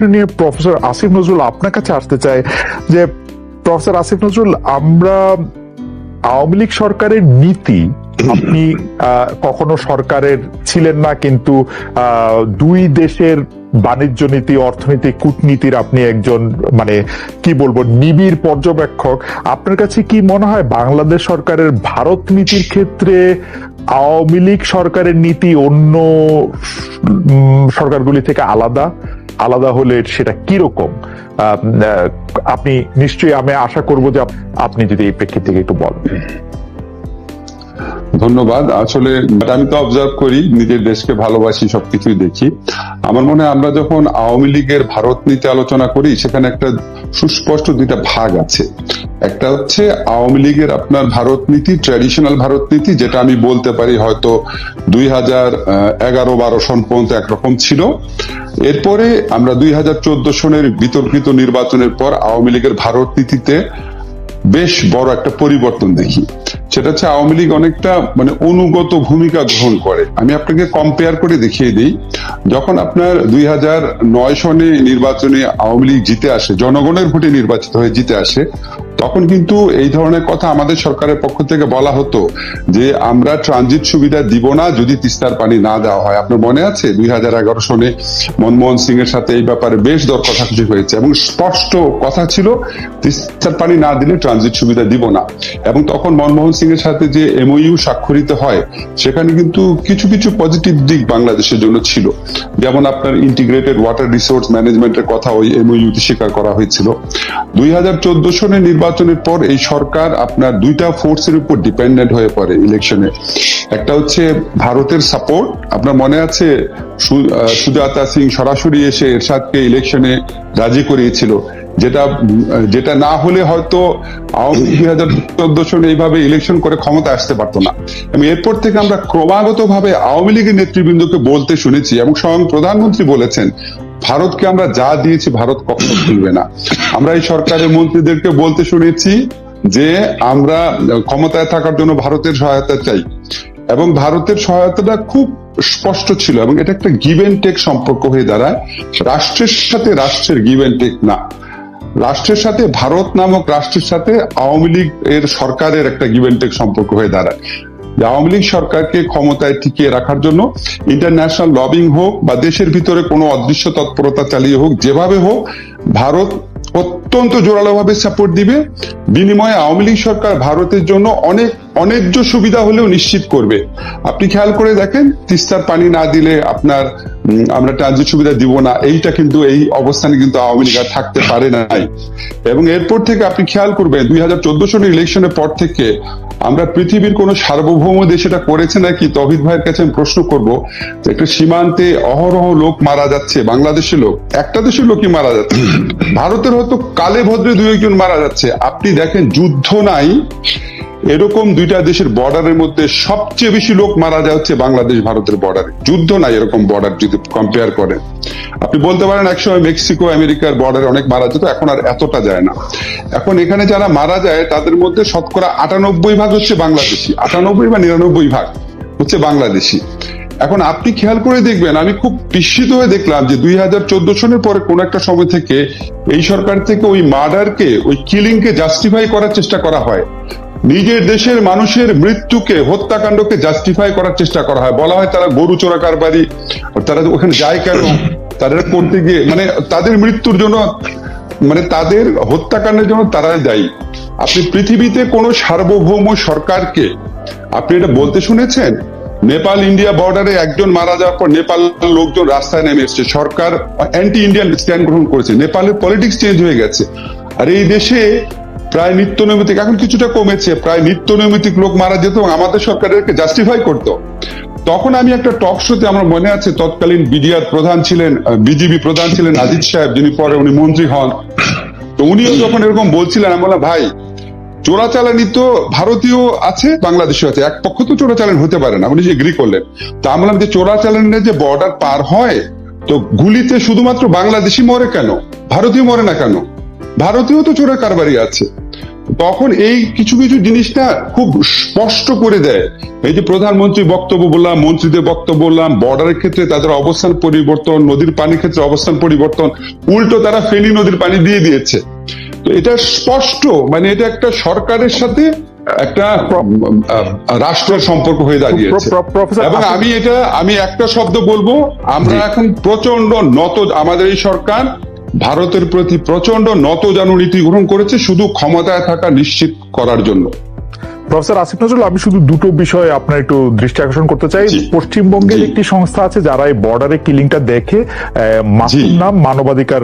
প্রশ্ন নিয়ে প্রফেসর আসিফ নজরুল আপনার কাছে আসতে চাই যে, প্রফেসর আসিফ নজরুল, আমরা আওয়ামী লীগ সরকারের নীতি, আপনি কখনো সরকারের ছিলেন না, কিন্তু দুই দেশের বাণিজ্য নীতি, অর্থনীতি, কূটনীতির আপনি একজন মানে কি বলব, নিবিড় পর্যবেক্ষক। আপনার কাছে কি মনে হয় বাংলাদেশ সরকারের ভারত নীতির ক্ষেত্রে আওয়ামী লীগ সরকারের নীতি অন্য সরকারগুলি থেকে আলাদা। আলাদা হলে সেটা কীরকম? আপনি নিশ্চয়ই আমি আশা করব যে আপনি যদি এই প্রেক্ষিত থেকে একটু বলেন। ধন্যবাদ। আসলে আমি তো অবজার্ভ করি, নিজের দেশকে ভালোবাসি, সবকিছুই দেখি। আমার মনে হয় আমরা যখন আওয়ামী লীগের ভারত নীতি আলোচনা করি, সেখানে একটা সুস্পষ্ট দুইটা ভাগ আছে। একটা হচ্ছে আওয়ামী লীগের আপনার ভারত নীতি ট্র্যাডিশনাল ভারত নীতি, যেটা আমি বলতে পারি হয়তো দুই হাজার এগারো বারো সন পর্যন্ত একরকম ছিল। এরপরে আমরা দুই হাজার চোদ্দ সনের বিতর্কিত নির্বাচনের পর আওয়ামী লীগের ভারত নীতিতে বেশ বড় একটা পরিবর্তন দেখি। সেটা হচ্ছে আওয়ামী লীগ অনেকটা মানে অনুগত ভূমিকা গ্রহণ করে। আমি আপনাকে কম্পেয়ার করে দেখিয়ে দিই। যখন আপনার দুই হাজার নয় সনে নির্বাচনে আওয়ামী লীগ জিতে আসে, জনগণের ভোটে নির্বাচিত হয়ে জিতে আসে তখন কিন্তু এই ধরনের কথা আমাদের সরকারের পক্ষ থেকে বলা হতো যে আমরা ট্রানজিট সুবিধা দিব না যদি তিস্তার পানি না দেওয়া হয়। আপনার মনে আছে? দুই হাজার এগারো সনে মনমোহন সিং এর সাথে এই ব্যাপারে বেশ দর কষাকষি হয়েছে এবং স্পষ্ট কথা ছিল, তিস্তার পানি না দিলে ট্রানজিট সুবিধা দিব না। এবং তখন মনমোহন সিং এর সাথে যে এমওইউ স্বাক্ষরিত হয়, সেখানে কিন্তু কিছু কিছু পজিটিভ দিক বাংলাদেশের জন্য ছিল। যেমন আপনার ইন্টিগ্রেটেড ওয়াটার রিসোর্স ম্যানেজমেন্টের কথা ওই এমওইউতে স্বীকার করা হয়েছিল। দুই হাজার চোদ্দ সনের নির্বাচনের পর এই সরকার আপনার দুইটা ফোর্সের উপর ডিপেন্ডেন্ট হয়ে পড়ে ইলেকশনে একটা হচ্ছে ভারতের সাপোর্ট আপনার মনে আছে সুজাতা সিং সরাসরি এসে এরশাদকে ইলেকশনে রাজি করিয়েছিল। যেটা যেটা না হলে হয়তো দুই হাজার চোদ্দ সনে এইভাবে ইলেকশন করে ক্ষমতা আসতে পারতো না। এবং এরপর থেকে আমরা ক্রমাগত ভাবে আওয়ামী লীগের নেতৃবৃন্দকে বলতে শুনেছি এবং স্বয়ং প্রধানমন্ত্রী বলেছেন ভারতকে আমরা যা দিয়েছি, ভারত কখনো ভুলবে না। আমরা এই সরকারের মন্ত্রীদেরকে বলতে শুনেছি যে আমরা ক্ষমতায় থাকার জন্য ভারতের সহায়তা চাই। এবং ভারতের সহায়তাটা খুব স্পষ্ট ছিল এবং এটা একটা গিভ এন্ড টেক সম্পর্ক হয়ে দাঁড়ায়। রাষ্ট্রের সাথে রাষ্ট্রের গিভ এন্ড টেক না। রাষ্ট্রের সাথে ভারত নামক রাষ্ট্রের সাথে আওয়ামী লীগ এর সরকারের একটা গিভ এন্ড টেক সম্পর্ক হয়ে দাঁড়ায়। আওয়ামী লীগ সরকারকে ক্ষমতায় টিকিয়ে রাখার জন্য ইন্টারন্যাশনাল লবিং হোক বা দেশের ভিতরে কোনো অদৃশ্য তৎপরতা চালিয়ে হোক, যেভাবে হোক, ভারত অত্যন্ত জোরালোভাবে সাপোর্ট দিবে। বিনিময়ে আওয়ামী লীগ সরকার ভারতের জন্য অনেক অন্যায্য সুবিধা হলেও নিশ্চিত করবে। আপনি খেয়াল করে দেখেন, তিস্তার পানি না দিলে আপনার আমরা ট্রানজিট সুবিধা দিব না। এইটা কিন্তু, এই অবস্থানে কিন্তু আওয়ামী লীগ থাকতে পারে নাই। এবং এরপর থেকে আপনি খেয়াল করবেন, দুই হাজার চোদ্দ সনের ইলেকশনের পর থেকে আমরা পৃথিবীর কোন সার্বভৌম দেশ এটা করেছে নাকি? তহিদ ভাইয়ের কাছে আমি প্রশ্ন করব একটা সীমান্তে অহরহ লোক মারা যাচ্ছে, বাংলাদেশের লোক, একটা দেশের লোকই মারা যাচ্ছে। ভারতের হয়তো কালে ভদ্রে দুই একজন মারা যাচ্ছে। আপনি দেখেন, যুদ্ধ নাই। এরকম দুইটা দেশের বর্ডারের মধ্যে সবচেয়ে বেশি লোক মারা যায় হচ্ছে বাংলাদেশ ভারতের বর্ডারে। যুদ্ধ নাই এরকম বর্ডার যদি কম্পেয়ার করেন আপনি বলতে পারেন, একসময় মেক্সিকো, আমেরিকার বর্ডারে অনেক মারা যেত, এখন আর এতটা যায় না। এখন এখানে যারা মারা যায়, তাদের মধ্যে শতকরা আটানব্বই ভাগ হচ্ছে বাংলাদেশি। আটানব্বই বা নিরানব্বই ভাগ হচ্ছে বাংলাদেশি। এখন আপনি খেয়াল করে দেখবেন, আমি খুব বিস্মিত হয়ে দেখলাম যে দুই হাজার চোদ্দ সনের পরে কোন একটা সময় থেকে এই সরকার থেকে ওই মার্ডারকে, ওই কিলিংকে জাস্টিফাই করার চেষ্টা করা হয়। নিজের দেশের মানুষের মৃত্যুকে হত্যাকাণ্ডকে জাস্টিফাই করার চেষ্টা করা হয়। বলা হয় তারা গরু চোরা কারবারি তারা ওখানে যায় কেন? তারা করতে গিয়ে মানে তাদের মৃত্যুর জন্য মানে তাদের হত্যাকাণ্ডের জন্য তারাই দায়ী। আপনি পৃথিবীতে কোন সার্বভৌম সরকারকে, আপনি এটা বলতে শুনেছেন? নেপাল, ইন্ডিয়া বর্ডারে একজন মারা যাওয়ার পর নেপাল লোকজন রাস্তায় নেমে এসছে। সরকার অ্যান্টি ইন্ডিয়ান স্ট্যান্ড গ্রহণ করেছে। নেপালের পলিটিক্স চেঞ্জ হয়ে গেছে। আর এই দেশে প্রায় নিত্য নৈমিতিক এখন কিছুটা কমেছে, প্রায় নিত্য নৈমিতিক লোক মারা যেত আমাদের সরকারকে জাস্টিফাই করতো। তখন আমি একটা টক শোতে আমার মনে আছে, তৎকালীন বিডিআর প্রধান ছিলেন বিজিবি প্রধান ছিলেন আজিজ সাহেব, যিনি পরে উনি মন্ত্রী হন। তো উনিও যখন এরকম বলছিলেন, আমি বললাম, ভাই, চোরাচালানি তো ভারতীয় আছে বাংলাদেশে আছে, এক পক্ষ তো চোরাচালান হতে পারে না। উনি যে এগ্রি করলেন। তা আমি বললাম যে চোরাচালানের যে বর্ডার পার হয়, তো গুলিতে শুধুমাত্র বাংলাদেশি মরে কেন? ভারতীয় মরে না কেন? ভারতীয় তো চোরা কারবারি আছে। তখন এই কিছু কিছু জিনিসটা খুব স্পষ্ট করে দেয়। এই যে প্রধানমন্ত্রী বক্তব্য বললাম মন্ত্রীদের বক্তব্য বললাম বর্ডারের ক্ষেত্রে তাদের অবস্থান পরিবর্তন নদীর পানির ক্ষেত্রে অবস্থান পরিবর্তন উল্টো তারা ফেনী নদীর পানি দিয়ে দিয়েছে। তো এটা স্পষ্ট মানে এটা একটা সরকারের সাথে একটা রাষ্ট্রের সম্পর্ক হয়ে দাঁড়িয়েছে। এবং আমি এটা আমি একটা শব্দ বলব আমরা এখন প্রচণ্ড নত আমাদের এই সরকার ভারতের প্রতি প্রচণ্ড নত জানু নীতি গ্রহণ করেছে শুধু ক্ষমতায় থাকা নিশ্চিত করার জন্য। প্রফেসর আসিফ নজরুল আমি শুধু দুটো বিষয়ে আপনার একটু দৃষ্টি আকর্ষণ করতে চাই। পশ্চিমবঙ্গের একটি সংস্থা আছে যারা এই বর্ডারে কিলিংটা দেখে মাসুম নাম মানবাধিকার।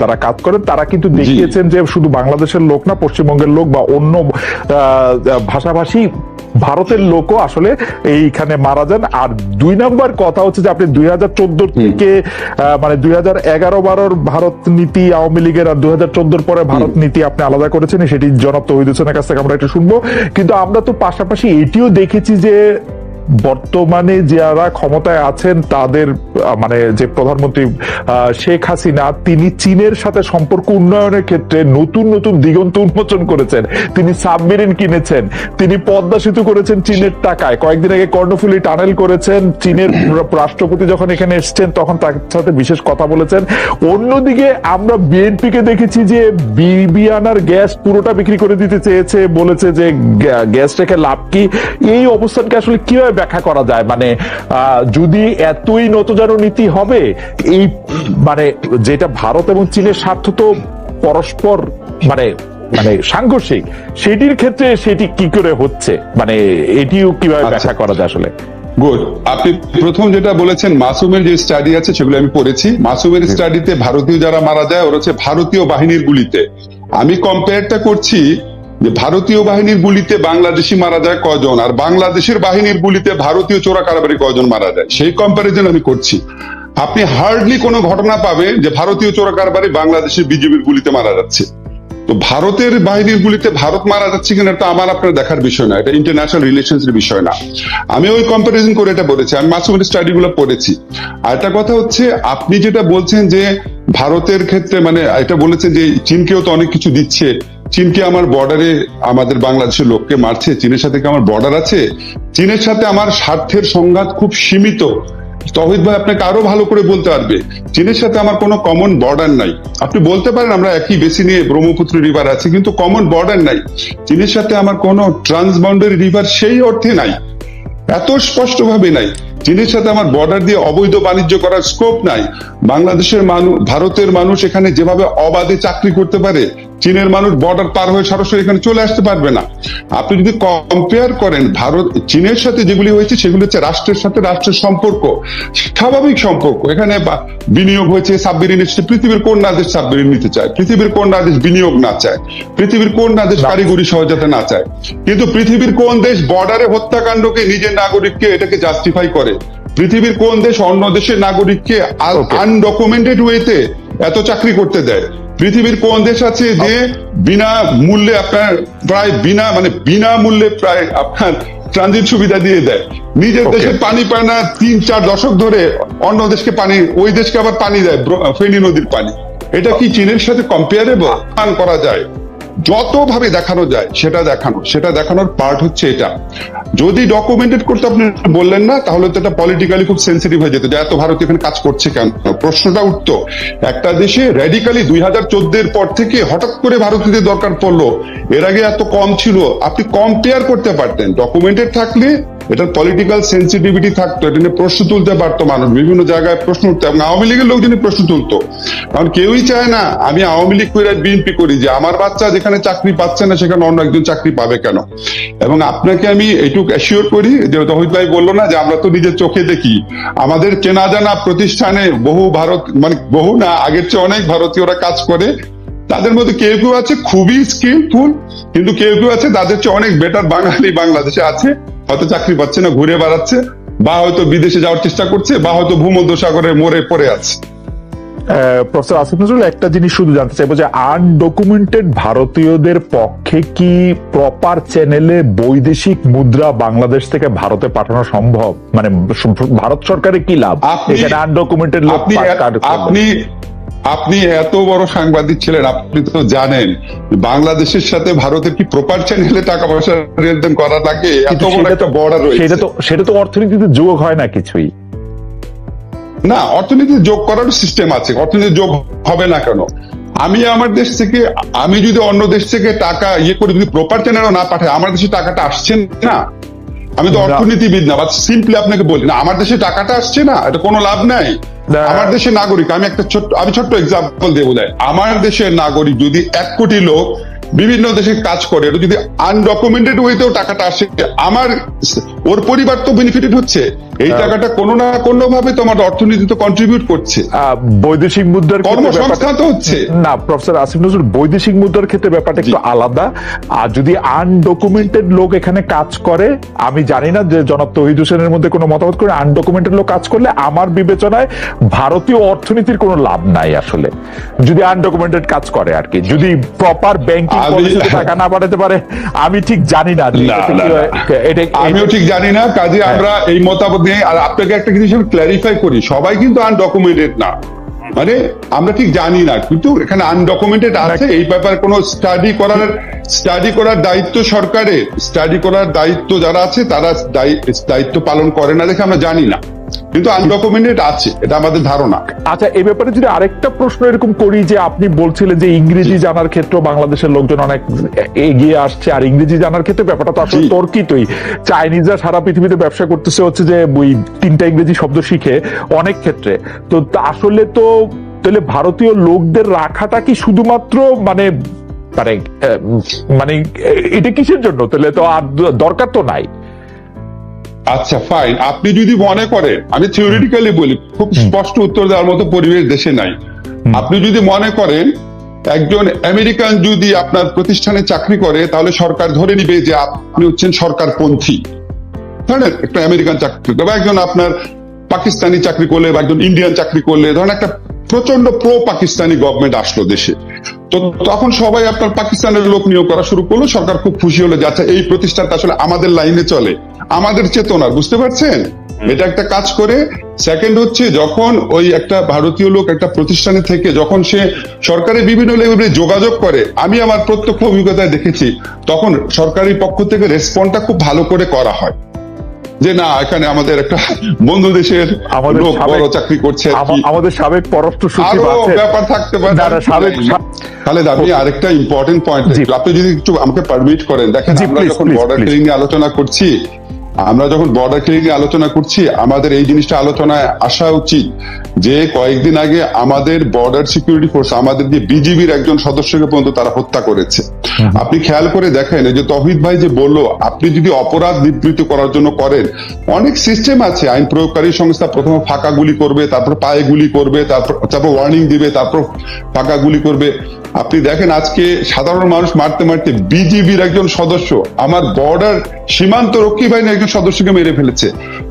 তারা কাজ করেন। তারা কিন্তু দেখিয়েছেন যে শুধু বাংলাদেশের লোক না পশ্চিমবঙ্গের লোক বা অন্য আহ, ভাষাভাষী ভারতের লোকও আসলে এইখানে মারা যান। আর দুই নম্বর কথা হচ্ছে যে আপনি দুই হাজার চোদ্দ থেকে আহ, মানে দুই হাজার এগারো বারোর ভারত নীতি আওয়ামী লীগের আর দুই হাজার চোদ্দোর পরে ভারত নীতি আপনি আলাদা করেছেন সেটি জনাব তহিদ হোসেনের কাছ থেকে আমরা একটু শুনব। কিন্তু আমরা তো পাশাপাশি এটিও দেখেছি যে বর্তমানে যারা ক্ষমতায় আছেন, তাদের মানে যে প্রধানমন্ত্রী শেখ হাসিনা, তিনি চীনের সাথে সম্পর্ক উন্নয়নের ক্ষেত্রে নতুন নতুন দিগন্ত উন্মোচন করেছেন। তিনি সাবমেরিন কিনেছেন। তিনি পদ্মা সেতু করেছেন চীনের টাকায়। কয়েকদিন আগে কর্ণফুলী টানেল করেছেন। চীনের রাষ্ট্রপতি যখন এখানে এসছেন, তখন তার সাথে বিশেষ কথা বলেছেন। অন্যদিকে আমরা বিএনপি কে দেখেছি যে বিবিয়ানার গ্যাস পুরোটা বিক্রি করে দিতে চেয়েছে, বলেছে যে গ্যাস রেখে লাভ কি? এই অবস্থানকে আসলে কীভাবে ব্যাখ্যা করা যায়। মানে যদি এতই নতজানু নীতি হবে এই মানে যেটা ভারত এবং চীনের স্বার্থ তো পরস্পর মানে মানে সাংঘর্ষিক সেটির ক্ষেত্রে সেটি কি করে হচ্ছে? মানে এটিও কীভাবে আচ্ছা। ব্যাখ্যা করা যায় আসলে? গুড আপনি প্রথম যেটা বলেছেন মাসুমের যে স্টাডি আছে সেগুলো আমি পড়েছি। মাসুমের স্টাডিতে ভারতীয় যারা মারা যায় ওরা হচ্ছে ভারতীয় বাহিনীর গুলিতে। আমি কম্পেয়ারটা করছি যে ভারতীয় বাহিনীর গুলিতে বাংলাদেশি মারা যায় কজন, আর বাংলাদেশের বাহিনীর গুলিতে ভারতীয় চোরা কারবারি কজন মারা যায়? সেই কম্পারিজন আমি করছি। আপনি হার্ডলি কোনো ঘটনা পাবেন যে ভারতীয় চোরা কারবারি বাংলাদেশের বিজেপির গুলিতে মারা যাচ্ছে। তো ভারতের বাহিনীর গুলিতে ভারত মারা যাচ্ছে কিনা এটা আমার আপনার দেখার বিষয় না, এটা ইন্টারন্যাশনাল রিলেশনস এর বিষয় না। আমি ওই কম্পারিজন করে এটা বলেছি, আমি মাসুমের স্টাডি গুলো পড়েছি। আর একটা কথা হচ্ছে, আপনি যেটা বলছেন যে ভারতের ক্ষেত্রে মানে এটা বলেছেন যে চীনকেও তো অনেক কিছু দিচ্ছে চীনকে আমার বর্ডারে আমাদের বাংলাদেশের লোককে মারছে, চীনের সাথে কি আমার বর্ডার আছে? চীনের সাথে আমার স্বার্থের সংঘাত খুব সীমিত। তহিদ ভাই, আপনাকে আরও ভালো করে বলতে পারবে, চীনের সাথে আমার কোনো কমন বর্ডার নাই। আপনি বলতে পারেন আমরা একই বেশি নিয়ে ব্রহ্মপুত্র রিভার আছে, কিন্তু কমন বর্ডার নাই। চীনের সাথে আমার কোনো ট্রান্সবাউন্ডারি রিভার সেই অর্থে নাই। এত স্পষ্ট ভাবে নাই। চীনের সাথে আমার বর্ডার দিয়ে অবৈধ বাণিজ্য করার স্কোপ নাই। বাংলাদেশের মানুষ ভারতের মানুষ এখানে যেভাবে অবাধে চাকরি করতে পারে চীনের মানুষ বর্ডার পার হয়ে সরাসরি এখানে চলে আসতে পারবে না। আপনি যদি কম্পেয়ার করেন ভারত চীনের সাথে যেগুলি হয়েছে সেগুলি হচ্ছে রাষ্ট্রের সাথে রাষ্ট্রের সম্পর্ক স্বাভাবিক সম্পর্ক। এখানে বিনিয়োগ হয়েছে সাবমেরিন এসেছে পৃথিবীর কোন না দেশ সাবমেরিন নিতে চায়? পৃথিবীর কোন না দেশ বিনিয়োগ না চায়? পৃথিবীর কোন না দেশ কারিগরি সহজতা না চায়? কিন্তু পৃথিবীর কোন দেশ বর্ডারে হত্যাকাণ্ডকে নিজের নাগরিককে এটাকে জাস্টিফাই করে? পৃথিবীর কোন দেশ অন্য দেশের নাগরিককে. আনডকুমেন্টেড ওয়েতে এত চাকরি করতে দেয়? পৃথিবীর কোন দেশ আছে যে বিনা মূল্যে আপনার প্রায় বিনা মানে বিনা মূল্যে প্রায় আপনার ট্রানজিট সুবিধা দিয়ে দেয়। নিজের দেশে পানি পায় না তিন চার দশক ধরে অন্য দেশকে পানি ওই দেশকে আবার পানি দেয় ফেনী নদীর পানি। এটা কি চীনের সাথে কম্পেয়ারেবল করা যায়। যত ভাবে দেখানো যায়, সেটা দেখানো। সেটা দেখানোর পার্ট হচ্ছে এটা। যদি ডকুমেন্টেড করতে আপনি বললেন না, তাহলে তো এটা পলিটিক্যালি খুব সেন্সিটিভ হয়ে যেত যে এত ভারত এখানে কাজ করছে কেন? প্রশ্নটা উঠতো একটা দেশে রেডিক্যালি দুই হাজার চোদ্দের পর থেকে হঠাৎ করে ভারতীয়দের দরকার পড়ল। এর আগে এত কম ছিল। আপনি কম্পেয়ার করতে পারতেন। ডকুমেন্টেড থাকলে এটার পলিটিক্যাল সেন্সিটিভিটি থাকতো, এটা নিয়ে প্রশ্ন তুলতে পারতো মানুষ, বিভিন্ন জায়গায় প্রশ্ন উঠতো এবং আওয়ামী লীগের লোকজনই প্রশ্ন তুলতো, কারণ কেউই চায় না, আমি আওয়ামী লীগ করে বিএনপি করি, যে আমার বাচ্চা যেখানে চাকরি পাচ্ছে না, সেখানে অন্য একজন চাকরি পাবে কেন? এবং আপনাকে আমি এইটুকু অ্যাসিওর করি, যে তহিদ ভাই বলল না, যে আমরা তো নিজের চোখে দেখি। আমাদের চেনা জানা প্রতিষ্ঠানে বহু ভারত মানে বহু না, আগের চেয়ে অনেক ভারতীয়রা কাজ করে। তাদের মধ্যে কেউ কেউ আছে খুবই স্কিলফুল কিন্তু কেউ কেউ আছে তাদের চেয়ে অনেক বেটার বাঙালি বাংলাদেশে আছে। হয়তো চাকরি পাচ্ছে না ঘুরে বেড়াচ্ছে বা হয়তো বিদেশে যাওয়ার চেষ্টা করছে বা হয়তো ভূমধ্য সাগরে মরে পড়ে আছে। প্রফেসর আসিফ নজরুল একটা জিনিস শুধু জানতে চাইব যে আনডকুমেন্টেড ভারতীয়দের পক্ষে কি প্রপার চ্যানেলে বৈদেশিক মুদ্রা বাংলাদেশ থেকে ভারতে পাঠানো সম্ভব? মানে ভারত সরকারের কি লাভ? এখানে আনডকুমেন্টেড লোক আপনি। আপনি এত বড় সাংবাদিক ছিলেন আপনি তো জানেন বাংলাদেশের সাথে ভারতের কি প্রপার চ্যানেলে টাকা পয়সা লেনদেন করা লাগে? এত বড় একটা বর্ডার রয়েছে। সেটা তো সেটা তো অর্থনীতিতে যোগ হয় না কিছুই। না অর্থনীতি যোগ করার সিস্টেম আছে অর্থনীতি যোগ হবে না কেন? আমি আমার দেশ থেকে আমি যদি অন্য দেশ থেকে টাকা ইয়ে করে যদি প্রপার চ্যানেলও না পাঠাই আমার দেশে টাকাটা আসছে না? আমি তো। অর্থনীতিবিদ না বা সিম্পলি আপনাকে বলি না আমার দেশে টাকাটা আসছে না এটা কোনো লাভ নাই। আমার দেশের নাগরিক, আমি একটা ছোট্ট আমি ছোট্ট এক্সাম্পল দিয়ে বোঝাই। আমার দেশের নাগরিক যদি এক কোটি লোক বিভিন্ন দেশে কাজ করে এটা যদি আনডকুমেন্টেড ওয়েতেও টাকাটা আসে আমার ওর পরিবার তো বেনিফিটেড হচ্ছে এই হ্যাঁ। টাকাটা কোনো না কোনো ভাবে তোমার অর্থনীতিতে কন্ট্রিবিউট করছে। বৈদেশিক মুদ্রার কর্মসংস্থান তো হচ্ছে। না প্রফেসর আসিফ নজরুল বৈদেশিক মুদ্রার ক্ষেত্রে ব্যাপারটা একটু আলাদা। আর যদি আনডকুমেন্টেড লোক এখানে কাজ করে আমি জানি না যে জনাব তহিদ হোসেনের মধ্যে কোনো মতামত করে আনডকুমেন্টেড লোক কাজ করলে আমার বিবেচনায় ভারতীয় অর্থনীতির কোনো লাভ নাই আসলে। যদি আনডকুমেন্টেড কাজ করে আর কি যদি প্রপার ব্যাংকিং টাকা না পাঠাতে পারে আমি ঠিক জানি না যে না, এটাতে না, কি। না। এটা- আমিও ঠিক জানি না কাজে। আমরা এই মতামত নিয়ে আর আপনাকে একটা জিনিস আমি ক্ল্যারিফাই করি সবাই কিন্তু আনডকুমেন্টেড না মানে আমরা ঠিক জানি না কিন্তু এখানে আনডকুমেন্টেড আছে এই ব্যাপারে কোনো স্টাডি করার স্টাডি করার দায়িত্ব সরকারের স্টাডি করার দায়িত্ব যারা আছে তারা দায়িত্ব পালন করে না দেখে আমরা জানি না কিন্তু আনডকুমেন্টেড আছে এটা আমাদের ধারণা। আচ্ছা এই ব্যাপারে যদি আরেকটা প্রশ্ন এরকম করি যে আপনি বলছিলেন যে ইংরেজি জানার ক্ষেত্রে বাংলাদেশের লোকজন অনেক এগিয়ে আসছে আর ইংরেজি জানার ক্ষেত্রে ব্যাপারটা তো আসলে তর্কিতই। চাইনিজরা সারা পৃথিবীতে ব্যবসা করতেছে হচ্ছে যে ওই তিনটা ইংরেজি শব্দ শিখে অনেক ক্ষেত্রে। তো আসলে তো তাহলে ভারতীয় লোকদের রাখাটা কি শুধুমাত্র মানে মানে মানে এটা কিসের জন্য? তাহলে তো আর দরকার তো নাই। আচ্ছা ফাইন আপনি যদি মনে করেন আমি থিওরিটিক্যালি বলি খুব স্পষ্ট উত্তর দেওয়ার মতো পরিবেশ দেশে নাই। আপনি যদি মনে করেন একজন আমেরিকান যদি আপনার প্রতিষ্ঠানে চাকরি করে তাহলে সরকার ধরে নিবে যে আপনি হচ্ছেন সরকারপন্থী। ধরেন একটা আমেরিকান চাকরি বা একজন আপনার পাকিস্তানি চাকরি করলে বা একজন ইন্ডিয়ান চাকরি করলে ধরেন একটা প্রচণ্ড প্রো পাকিস্তানি গভর্নমেন্ট আসলো দেশে। তো তখন সবাই আপনার পাকিস্তানের লোক নিয়োগ করা শুরু করল সরকার খুব খুশি হলো যে আচ্ছা এই প্রতিষ্ঠানটা আসলে আমাদের লাইনে চলে আমাদের চেতনার বুঝতে পারছেন? এটা একটা কাজ করে। সেকেন্ড হচ্ছে যখন ওই একটা ভারতীয় লোক একটা প্রতিষ্ঠানে থেকে যখন সে সরকারের বিভিন্ন লেভেলে যোগাযোগ করে আমি আমার প্রত্যক্ষ অভিজ্ঞতায় দেখেছি তখন সরকারি পক্ষ থেকে রেসপন্সটা খুব ভালো করে করা হয়। যে না এখানে আমাদের একটা বন্ধু দেশের আমাদের বড় চাকরি করছে আমাদের সাবেক পররাষ্ট্র সচিব আছে ব্যাপার থাকতে পারে। না, সাবেক তাহলে আপনি আরেকটা ইম্পর্টেন্ট পয়েন্ট আপনি যদি একটু আমাকে পারমিট করেন দেখেন আমরা যখন বর্ডার ট্রেনিং নিয়ে আলোচনা করছি আমরা যখন বর্ডার ক্লিং নিয়ে আলোচনা করছি আমাদের এই জিনিসটা আলোচনায় আসা উচিত যে কয়েকদিন আগে আমাদের বর্ডার সিকিউরিটি ফোর্স আমাদের যে বিজিবির একজন সদস্যকে পর্যন্ত তারা হত্যা করেছে। আপনি খেয়াল করে দেখেন যে তহিদ ভাই যে বলল আপনি যদি অপরাধ নিবৃত্ত করার জন্য করেন অনেক সিস্টেম আছে আইন প্রয়োগকারী সংস্থা প্রথমে ফাঁকা গুলি করবে তারপর পায়ে গুলি করবে তারপর তারপর ওয়ার্নিং দিবে তারপর ফাঁকা গুলি করবে। আপনি দেখেন আজকে সাধারণ মানুষ মারতে মারতে বিজিবির একজন সদস্য আমার বর্ডার সীমান্ত রক্ষী বাহিনীর একজন সদস্যকে মেরে ফেলেছে।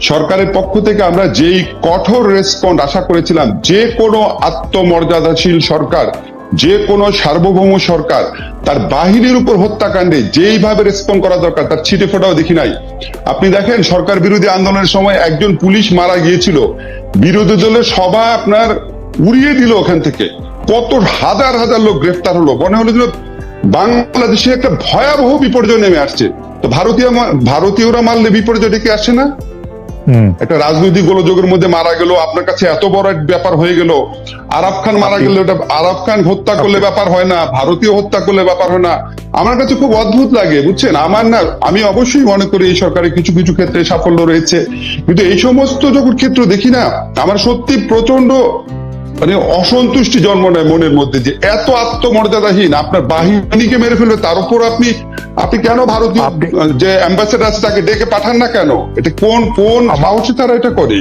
সরকারের পক্ষ থেকে আমরা যেই কঠোর রেসপন্ড আশা করেছিলাম, যে কোনো আত্মমর্যাদাশীল সরকার, যে কোনো সার্বভৌম সরকার তার বাহিনীর উপর হত্যাকাণ্ডে যেইভাবে রেসপন্ড করা দরকার, তার ছিটে ফোটাও দেখি নাই। আপনি দেখেন, সরকার বিরোধী আন্দোলনের সময় একজন পুলিশ মারা গিয়েছিল। বিরোধী দলের সভা আপনার উড়িয়ে দিল ওখান থেকে। কত হাজার হাজার লোক গ্রেফতার হলো। মনে হলো যে বাংলাদেশে একটা ভয়াবহ বিপর্যয় নেমে আসছে। তো ভারতীয় ভারতীয়রা মারলে বিপর্যয় ডেকে আসে না? একটা রাজনৈতিক গোলযোগের মধ্যে মারা গেল আপনার কাছে এত বড় এক ব্যাপার হয়ে গেল। আরাফ খান মারা গেল এটা আরাফ খান হত্যা করলে ব্যাপার হয় না ভারতীয় হত্যা করলে ব্যাপার হয় না। আমার কাছে খুব অদ্ভুত লাগে বুঝছেন? আমার না আমি অবশ্যই মনে করি এই সরকারের কিছু কিছু ক্ষেত্রে সাফল্য রয়েছে। কিন্তু এই সমস্ত যখন ক্ষেত্র দেখি না আমার সত্যি প্রচণ্ড মানে অসন্তুষ্টি জন্ম নেয় মনের মধ্যে যে এত আত্মমর্যাদাহীন আপনার বাহিনীকে মেরে ফেলবে তার উপর আপনি আপনি কেন ভারতীয় যে অ্যাম্বাসেডার আছে তাকে ডেকে পাঠান না কেন? এটা কোন কোন সাহসে তারা এটা করে?